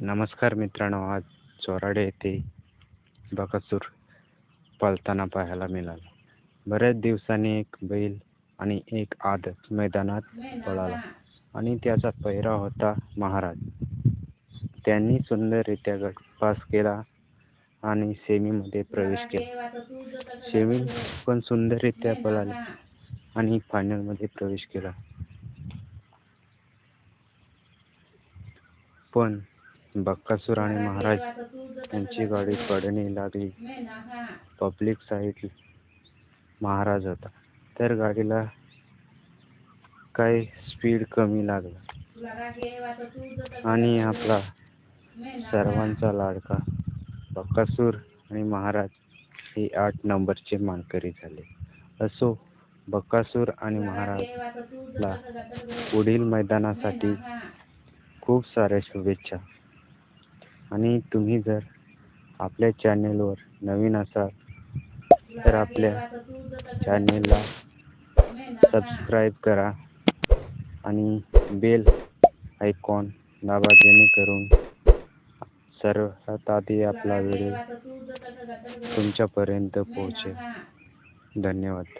नमस्कार मित्रांनो आज चोराडे येथे बकासूर पळताना पाहायला मिळाला. बऱ्याच दिवसांनी एक बैल आणि एक आदत मैदानात पळाला आणि त्याचा पहिरा होता महाराज. त्यांनी सुंदररित्या गट पास केला आणि सेमीमध्ये प्रवेश केला. सेमी पण सुंदररित्या पळाली आणि फायनलमध्ये प्रवेश केला. पण बक्कासूर आणि महाराज यांची गाडी पडणे लागली. पब्लिक साईड महाराज होता. तर गाडीला काही स्पीड कमी लागला? आणि आपला सर्वांचा लाडका बक्कासूर आणि महाराज हे आठ नंबरचे मानकरी झाले. असो बक्कासूर आणि महाराजला पुढील मैदानासाठी खूप साऱ्या शुभेच्छा. आणि तुम्ही जर आपल्या चॅनेलवर नवीन असाल तर आपल्या चॅनेलला सबस्क्राईब करा आणि बेल आयकॉन दाबा जेणेकरून सर्वात आधी आपला व्हिडिओ तुमच्यापर्यंत पोहोचेल. धन्यवाद.